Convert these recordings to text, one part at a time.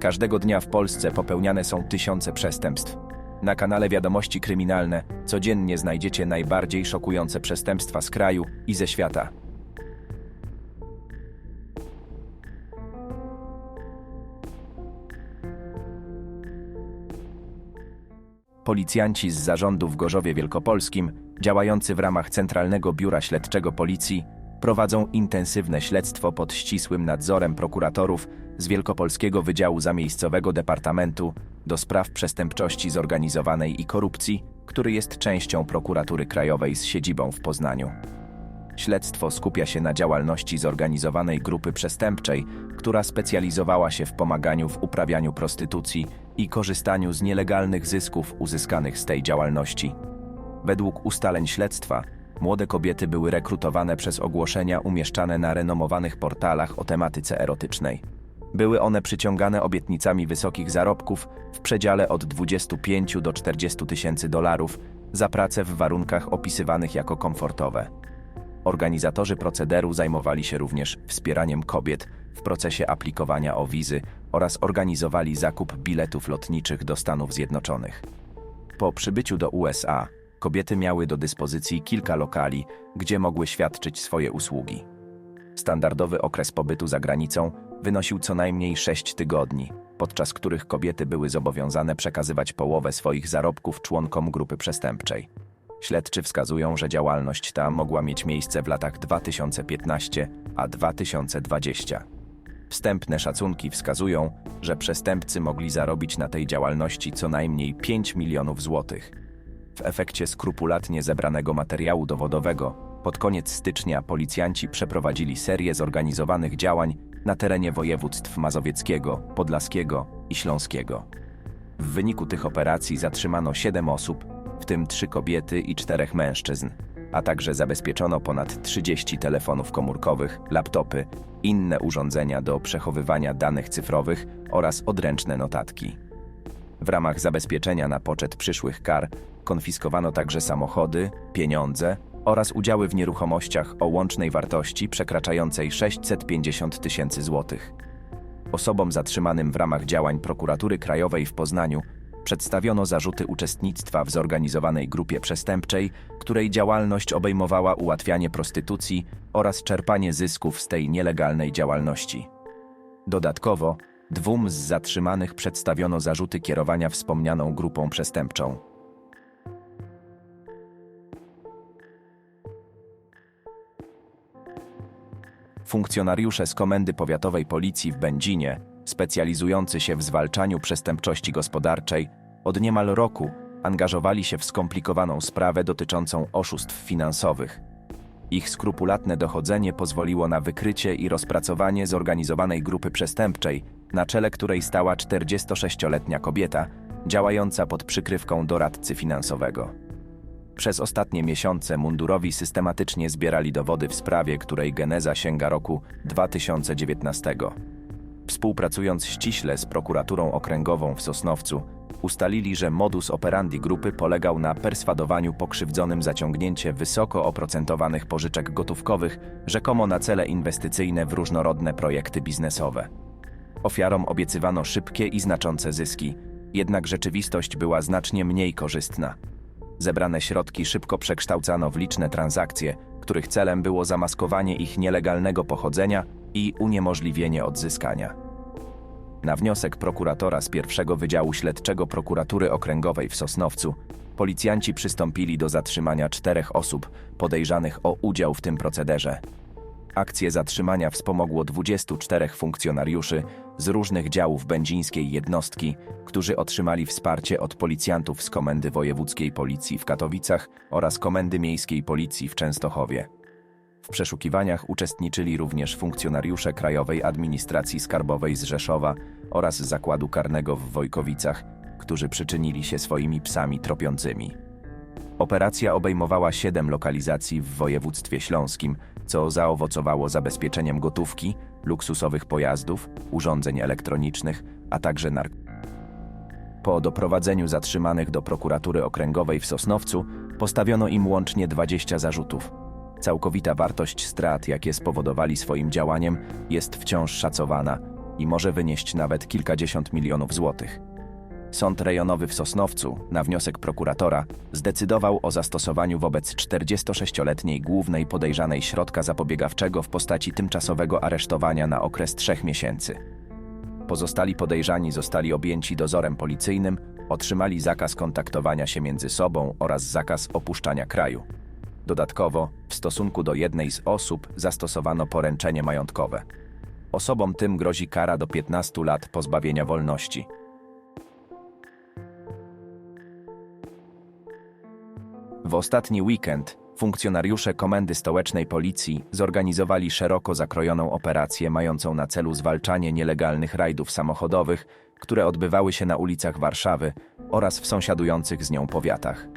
Każdego dnia w Polsce popełniane są tysiące przestępstw. Na kanale Wiadomości Kryminalne codziennie znajdziecie najbardziej szokujące przestępstwa z kraju i ze świata. Policjanci z zarządu w Gorzowie Wielkopolskim, działający w ramach Centralnego Biura Śledczego Policji, prowadzą intensywne śledztwo pod ścisłym nadzorem prokuratorów z Wielkopolskiego Wydziału Zamiejscowego Departamentu do spraw przestępczości zorganizowanej i korupcji, który jest częścią prokuratury krajowej z siedzibą w Poznaniu. Śledztwo skupia się na działalności zorganizowanej grupy przestępczej, która specjalizowała się w pomaganiu w uprawianiu prostytucji i korzystaniu z nielegalnych zysków uzyskanych z tej działalności. Według ustaleń śledztwa, młode kobiety były rekrutowane przez ogłoszenia umieszczane na renomowanych portalach o tematyce erotycznej. Były one przyciągane obietnicami wysokich zarobków w przedziale od 25 do 40 tysięcy dolarów za pracę w warunkach opisywanych jako komfortowe. Organizatorzy procederu zajmowali się również wspieraniem kobiet w procesie aplikowania o wizy oraz organizowali zakup biletów lotniczych do Stanów Zjednoczonych. Po przybyciu do USA kobiety miały do dyspozycji kilka lokali, gdzie mogły świadczyć swoje usługi. Standardowy okres pobytu za granicą wynosił co najmniej 6 tygodni, podczas których kobiety były zobowiązane przekazywać połowę swoich zarobków członkom grupy przestępczej. Śledczy wskazują, że działalność ta mogła mieć miejsce w latach 2015 a 2020. Wstępne szacunki wskazują, że przestępcy mogli zarobić na tej działalności co najmniej 5 milionów złotych. W efekcie skrupulatnie zebranego materiału dowodowego, pod koniec stycznia policjanci przeprowadzili serię zorganizowanych działań na terenie województw mazowieckiego, podlaskiego i śląskiego. W wyniku tych operacji zatrzymano 7 osób, w tym 3 kobiety i 4 mężczyzn, a także zabezpieczono ponad 30 telefonów komórkowych, laptopy, inne urządzenia do przechowywania danych cyfrowych oraz odręczne notatki. W ramach zabezpieczenia na poczet przyszłych kar konfiskowano także samochody, pieniądze oraz udziały w nieruchomościach o łącznej wartości przekraczającej 650 tysięcy złotych. Osobom zatrzymanym w ramach działań Prokuratury Krajowej w Poznaniu przedstawiono zarzuty uczestnictwa w zorganizowanej grupie przestępczej, której działalność obejmowała ułatwianie prostytucji oraz czerpanie zysków z tej nielegalnej działalności. Dodatkowo, dwóm z zatrzymanych przedstawiono zarzuty kierowania wspomnianą grupą przestępczą. Funkcjonariusze z Komendy Powiatowej Policji w Będzinie, specjalizujący się w zwalczaniu przestępczości gospodarczej, od niemal roku angażowali się w skomplikowaną sprawę dotyczącą oszustw finansowych. Ich skrupulatne dochodzenie pozwoliło na wykrycie i rozpracowanie zorganizowanej grupy przestępczej, na czele której stała 46-letnia kobieta, działająca pod przykrywką doradcy finansowego. Przez ostatnie miesiące mundurowi systematycznie zbierali dowody w sprawie, której geneza sięga roku 2019. Współpracując ściśle z prokuraturą okręgową w Sosnowcu, ustalili, że modus operandi grupy polegał na perswadowaniu pokrzywdzonym zaciągnięcie wysoko oprocentowanych pożyczek gotówkowych, rzekomo na cele inwestycyjne w różnorodne projekty biznesowe. Ofiarom obiecywano szybkie i znaczące zyski, jednak rzeczywistość była znacznie mniej korzystna. Zebrane środki szybko przekształcano w liczne transakcje, których celem było zamaskowanie ich nielegalnego pochodzenia i uniemożliwienie odzyskania. Na wniosek prokuratora z pierwszego Wydziału Śledczego Prokuratury Okręgowej w Sosnowcu, policjanci przystąpili do zatrzymania czterech osób podejrzanych o udział w tym procederze. Akcję zatrzymania wspomogło 24 funkcjonariuszy z różnych działów będzińskiej jednostki, którzy otrzymali wsparcie od policjantów z Komendy Wojewódzkiej Policji w Katowicach oraz Komendy Miejskiej Policji w Częstochowie. W przeszukiwaniach uczestniczyli również funkcjonariusze Krajowej Administracji Skarbowej z Rzeszowa oraz Zakładu Karnego w Wojkowicach, którzy przyczynili się swoimi psami tropiącymi. Operacja obejmowała siedem lokalizacji w województwie śląskim, co zaowocowało zabezpieczeniem gotówki, luksusowych pojazdów, urządzeń elektronicznych, a także narkotyków. Po doprowadzeniu zatrzymanych do prokuratury okręgowej w Sosnowcu postawiono im łącznie 20 zarzutów. Całkowita wartość strat, jakie spowodowali swoim działaniem, jest wciąż szacowana, i może wynieść nawet kilkadziesiąt milionów złotych. Sąd rejonowy w Sosnowcu, na wniosek prokuratora, zdecydował o zastosowaniu wobec 46-letniej głównej podejrzanej środka zapobiegawczego w postaci tymczasowego aresztowania na okres trzech miesięcy. Pozostali podejrzani zostali objęci dozorem policyjnym, otrzymali zakaz kontaktowania się między sobą oraz zakaz opuszczania kraju. Dodatkowo, w stosunku do jednej z osób zastosowano poręczenie majątkowe. Osobom tym grozi kara do 15 lat pozbawienia wolności. W ostatni weekend funkcjonariusze Komendy Stołecznej Policji zorganizowali szeroko zakrojoną operację mającą na celu zwalczanie nielegalnych rajdów samochodowych, które odbywały się na ulicach Warszawy oraz w sąsiadujących z nią powiatach.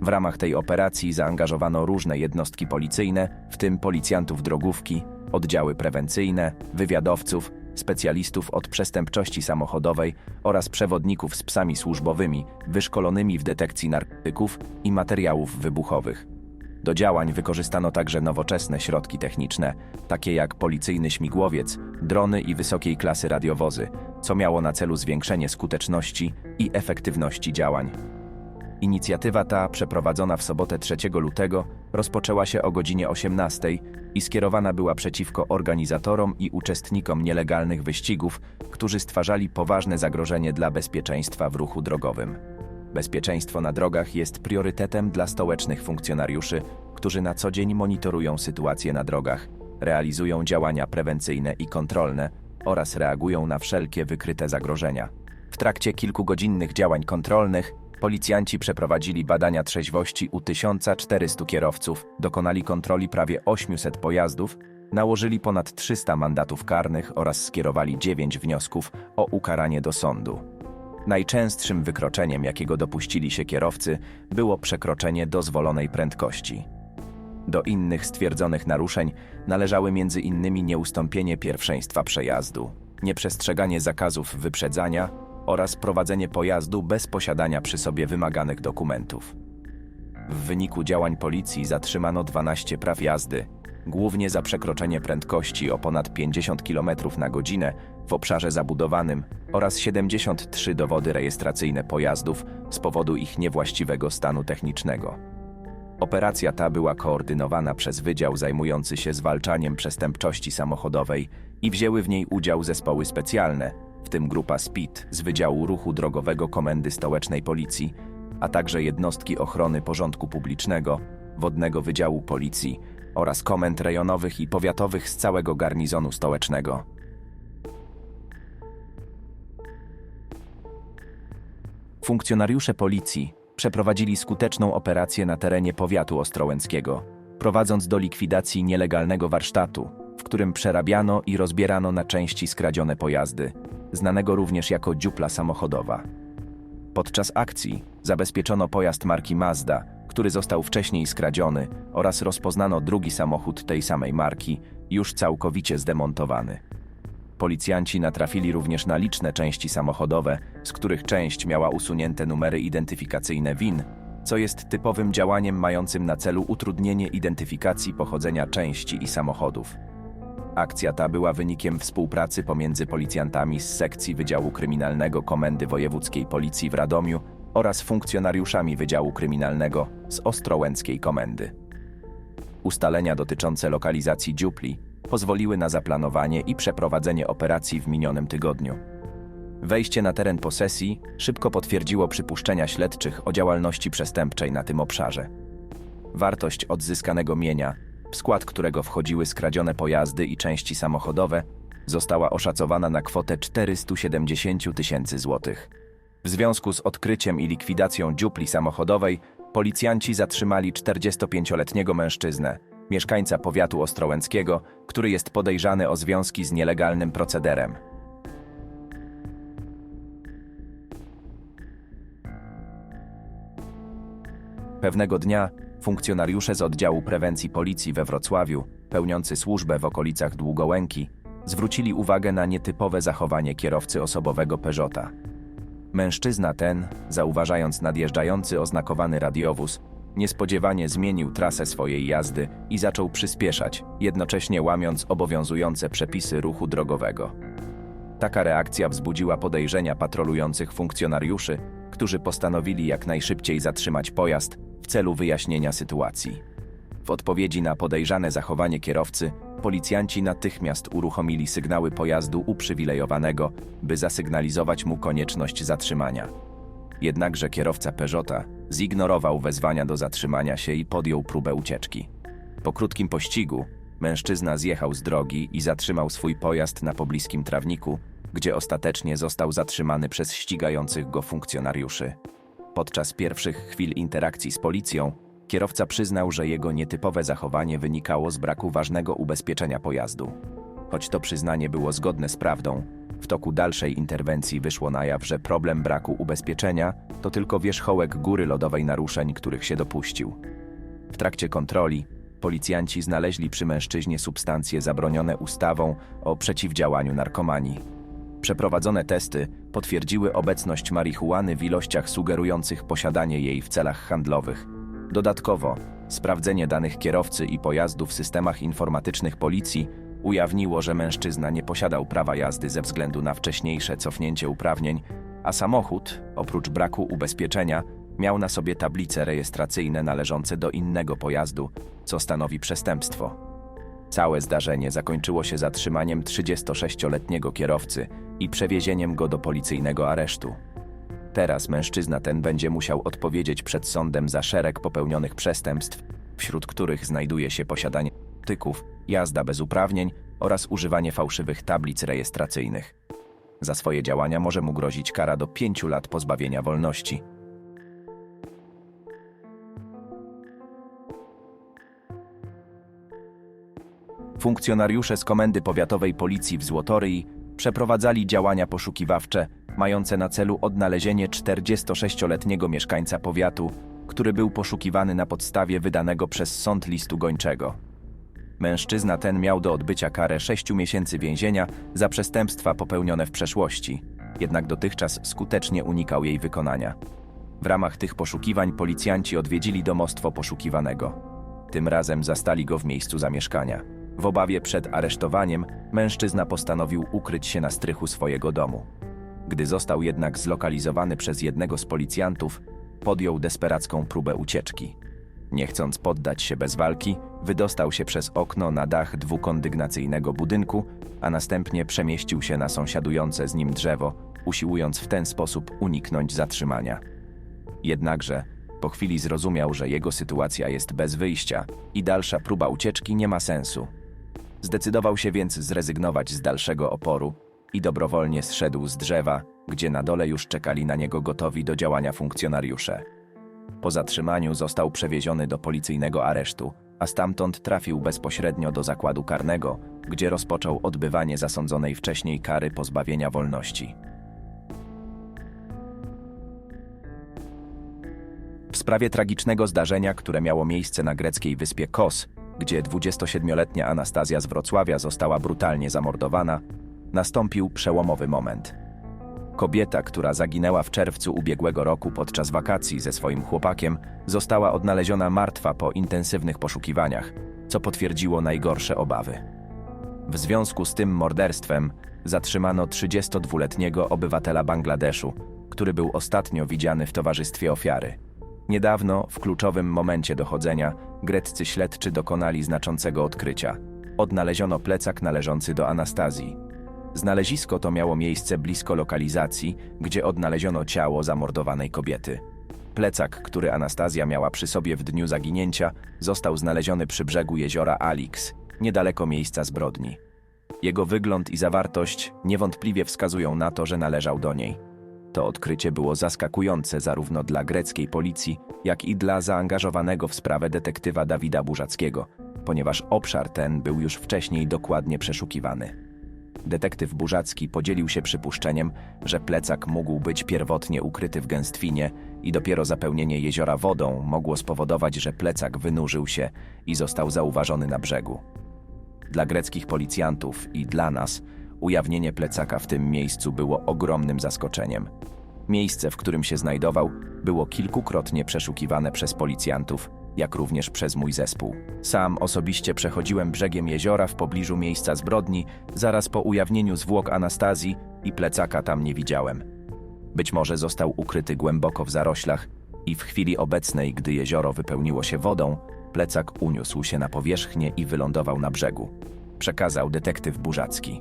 W ramach tej operacji zaangażowano różne jednostki policyjne, w tym policjantów drogówki, oddziały prewencyjne, wywiadowców, specjalistów od przestępczości samochodowej oraz przewodników z psami służbowymi, wyszkolonymi w detekcji narkotyków i materiałów wybuchowych. Do działań wykorzystano także nowoczesne środki techniczne, takie jak policyjny śmigłowiec, drony i wysokiej klasy radiowozy, co miało na celu zwiększenie skuteczności i efektywności działań. Inicjatywa ta, przeprowadzona w sobotę 3 lutego, rozpoczęła się o godzinie 18 i skierowana była przeciwko organizatorom i uczestnikom nielegalnych wyścigów, którzy stwarzali poważne zagrożenie dla bezpieczeństwa w ruchu drogowym. Bezpieczeństwo na drogach jest priorytetem dla stołecznych funkcjonariuszy, którzy na co dzień monitorują sytuację na drogach, realizują działania prewencyjne i kontrolne oraz reagują na wszelkie wykryte zagrożenia. W trakcie kilkugodzinnych działań kontrolnych Policjanci przeprowadzili badania trzeźwości u 1400 kierowców, dokonali kontroli prawie 800 pojazdów, nałożyli ponad 300 mandatów karnych oraz skierowali 9 wniosków o ukaranie do sądu. Najczęstszym wykroczeniem, jakiego dopuścili się kierowcy, było przekroczenie dozwolonej prędkości. Do innych stwierdzonych naruszeń należały m.in. nieustąpienie pierwszeństwa przejazdu, nieprzestrzeganie zakazów wyprzedzania oraz prowadzenie pojazdu bez posiadania przy sobie wymaganych dokumentów. W wyniku działań policji zatrzymano 12 praw jazdy, głównie za przekroczenie prędkości o ponad 50 km na godzinę w obszarze zabudowanym oraz 73 dowody rejestracyjne pojazdów z powodu ich niewłaściwego stanu technicznego. Operacja ta była koordynowana przez Wydział zajmujący się zwalczaniem przestępczości samochodowej i wzięły w niej udział zespoły specjalne, w tym grupa SPID z Wydziału Ruchu Drogowego Komendy Stołecznej Policji, a także jednostki ochrony porządku publicznego, Wodnego Wydziału Policji oraz komend rejonowych i powiatowych z całego garnizonu stołecznego. Funkcjonariusze policji przeprowadzili skuteczną operację na terenie powiatu ostrołęckiego, prowadząc do likwidacji nielegalnego warsztatu, w którym przerabiano i rozbierano na części skradzione pojazdy, znanego również jako dziupla samochodowa. Podczas akcji zabezpieczono pojazd marki Mazda, który został wcześniej skradziony oraz rozpoznano drugi samochód tej samej marki, już całkowicie zdemontowany. Policjanci natrafili również na liczne części samochodowe, z których część miała usunięte numery identyfikacyjne WIN, co jest typowym działaniem mającym na celu utrudnienie identyfikacji pochodzenia części i samochodów. Akcja ta była wynikiem współpracy pomiędzy policjantami z sekcji Wydziału Kryminalnego Komendy Wojewódzkiej Policji w Radomiu oraz funkcjonariuszami Wydziału Kryminalnego z Ostrołęckiej Komendy. Ustalenia dotyczące lokalizacji dziupli pozwoliły na zaplanowanie i przeprowadzenie operacji w minionym tygodniu. Wejście na teren posesji szybko potwierdziło przypuszczenia śledczych o działalności przestępczej na tym obszarze. Wartość odzyskanego mienia w skład którego wchodziły skradzione pojazdy i części samochodowe, została oszacowana na kwotę 470 tysięcy złotych. W związku z odkryciem i likwidacją dziupli samochodowej, policjanci zatrzymali 45-letniego mężczyznę, mieszkańca powiatu ostrołęckiego, który jest podejrzany o związki z nielegalnym procederem. Pewnego dnia Funkcjonariusze z oddziału prewencji policji we Wrocławiu, pełniący służbę w okolicach Długołęki, zwrócili uwagę na nietypowe zachowanie kierowcy osobowego Peugeota. Mężczyzna ten, zauważając nadjeżdżający oznakowany radiowóz, niespodziewanie zmienił trasę swojej jazdy i zaczął przyspieszać, jednocześnie łamiąc obowiązujące przepisy ruchu drogowego. Taka reakcja wzbudziła podejrzenia patrolujących funkcjonariuszy, którzy postanowili jak najszybciej zatrzymać pojazd w celu wyjaśnienia sytuacji. W odpowiedzi na podejrzane zachowanie kierowcy, policjanci natychmiast uruchomili sygnały pojazdu uprzywilejowanego, by zasygnalizować mu konieczność zatrzymania. Jednakże kierowca Peugeota zignorował wezwania do zatrzymania się i podjął próbę ucieczki. Po krótkim pościgu mężczyzna zjechał z drogi i zatrzymał swój pojazd na pobliskim trawniku, gdzie ostatecznie został zatrzymany przez ścigających go funkcjonariuszy. Podczas pierwszych chwil interakcji z policją, kierowca przyznał, że jego nietypowe zachowanie wynikało z braku ważnego ubezpieczenia pojazdu. Choć to przyznanie było zgodne z prawdą, w toku dalszej interwencji wyszło na jaw, że problem braku ubezpieczenia to tylko wierzchołek góry lodowej naruszeń, których się dopuścił. W trakcie kontroli policjanci znaleźli przy mężczyźnie substancje zabronione ustawą o przeciwdziałaniu narkomanii. Przeprowadzone testy potwierdziły obecność marihuany w ilościach sugerujących posiadanie jej w celach handlowych. Dodatkowo, sprawdzenie danych kierowcy i pojazdu w systemach informatycznych policji ujawniło, że mężczyzna nie posiadał prawa jazdy ze względu na wcześniejsze cofnięcie uprawnień, a samochód, oprócz braku ubezpieczenia, miał na sobie tablice rejestracyjne należące do innego pojazdu, co stanowi przestępstwo. Całe zdarzenie zakończyło się zatrzymaniem 36-letniego kierowcy i przewiezieniem go do policyjnego aresztu. Teraz mężczyzna ten będzie musiał odpowiedzieć przed sądem za szereg popełnionych przestępstw, wśród których znajduje się posiadanie narkotyków, jazda bez uprawnień oraz używanie fałszywych tablic rejestracyjnych. Za swoje działania może mu grozić kara do 5 lat pozbawienia wolności. Funkcjonariusze z Komendy Powiatowej Policji w Złotoryi przeprowadzali działania poszukiwawcze mające na celu odnalezienie 46-letniego mieszkańca powiatu, który był poszukiwany na podstawie wydanego przez sąd listu gończego. Mężczyzna ten miał do odbycia karę 6 miesięcy więzienia za przestępstwa popełnione w przeszłości, jednak dotychczas skutecznie unikał jej wykonania. W ramach tych poszukiwań policjanci odwiedzili domostwo poszukiwanego. Tym razem zastali go w miejscu zamieszkania. W obawie przed aresztowaniem mężczyzna postanowił ukryć się na strychu swojego domu. Gdy został jednak zlokalizowany przez jednego z policjantów, podjął desperacką próbę ucieczki. Nie chcąc poddać się bez walki, wydostał się przez okno na dach dwukondygnacyjnego budynku, a następnie przemieścił się na sąsiadujące z nim drzewo, usiłując w ten sposób uniknąć zatrzymania. Jednakże po chwili zrozumiał, że jego sytuacja jest bez wyjścia i dalsza próba ucieczki nie ma sensu. Zdecydował się więc zrezygnować z dalszego oporu i dobrowolnie zszedł z drzewa, gdzie na dole już czekali na niego gotowi do działania funkcjonariusze. Po zatrzymaniu został przewieziony do policyjnego aresztu, a stamtąd trafił bezpośrednio do zakładu karnego, gdzie rozpoczął odbywanie zasądzonej wcześniej kary pozbawienia wolności. W sprawie tragicznego zdarzenia, które miało miejsce na greckiej wyspie Kos, gdzie 27-letnia Anastazja z Wrocławia została brutalnie zamordowana, nastąpił przełomowy moment. Kobieta, która zaginęła w czerwcu ubiegłego roku podczas wakacji ze swoim chłopakiem, została odnaleziona martwa po intensywnych poszukiwaniach, co potwierdziło najgorsze obawy. W związku z tym morderstwem zatrzymano 32-letniego obywatela Bangladeszu, który był ostatnio widziany w towarzystwie ofiary. Niedawno, w kluczowym momencie dochodzenia, greccy śledczy dokonali znaczącego odkrycia. Odnaleziono plecak należący do Anastazji. Znalezisko to miało miejsce blisko lokalizacji, gdzie odnaleziono ciało zamordowanej kobiety. Plecak, który Anastazja miała przy sobie w dniu zaginięcia, został znaleziony przy brzegu jeziora Alix, niedaleko miejsca zbrodni. Jego wygląd i zawartość niewątpliwie wskazują na to, że należał do niej. To odkrycie było zaskakujące zarówno dla greckiej policji, jak i dla zaangażowanego w sprawę detektywa Dawida Burzackiego, ponieważ obszar ten był już wcześniej dokładnie przeszukiwany. Detektyw Burzacki podzielił się przypuszczeniem, że plecak mógł być pierwotnie ukryty w gęstwinie i dopiero zapełnienie jeziora wodą mogło spowodować, że plecak wynurzył się i został zauważony na brzegu. Dla greckich policjantów i dla nas ujawnienie plecaka w tym miejscu było ogromnym zaskoczeniem. Miejsce, w którym się znajdował, było kilkukrotnie przeszukiwane przez policjantów jak również przez mój zespół. Sam osobiście przechodziłem brzegiem jeziora w pobliżu miejsca zbrodni, zaraz po ujawnieniu zwłok Anastazji i plecaka tam nie widziałem. Być może został ukryty głęboko w zaroślach i w chwili obecnej, gdy jezioro wypełniło się wodą, plecak uniósł się na powierzchnię i wylądował na brzegu. Przekazał detektyw Burzacki.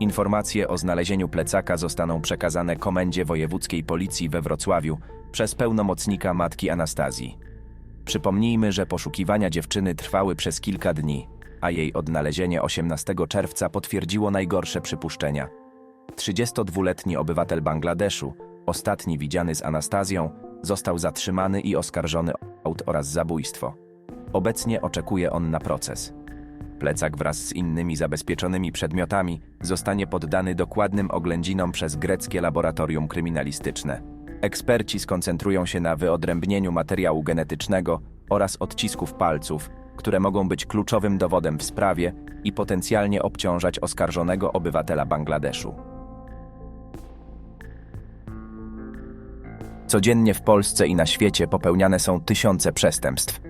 Informacje o znalezieniu plecaka zostaną przekazane Komendzie Wojewódzkiej Policji we Wrocławiu przez pełnomocnika matki Anastazji. Przypomnijmy, że poszukiwania dziewczyny trwały przez kilka dni, a jej odnalezienie 18 czerwca potwierdziło najgorsze przypuszczenia. 32-letni obywatel Bangladeszu, ostatni widziany z Anastazją, został zatrzymany i oskarżony o aut oraz zabójstwo. Obecnie oczekuje on na proces. Plecak wraz z innymi zabezpieczonymi przedmiotami zostanie poddany dokładnym oględzinom przez greckie laboratorium kryminalistyczne. Eksperci skoncentrują się na wyodrębnieniu materiału genetycznego oraz odcisków palców, które mogą być kluczowym dowodem w sprawie i potencjalnie obciążać oskarżonego obywatela Bangladeszu. Codziennie w Polsce i na świecie popełniane są tysiące przestępstw.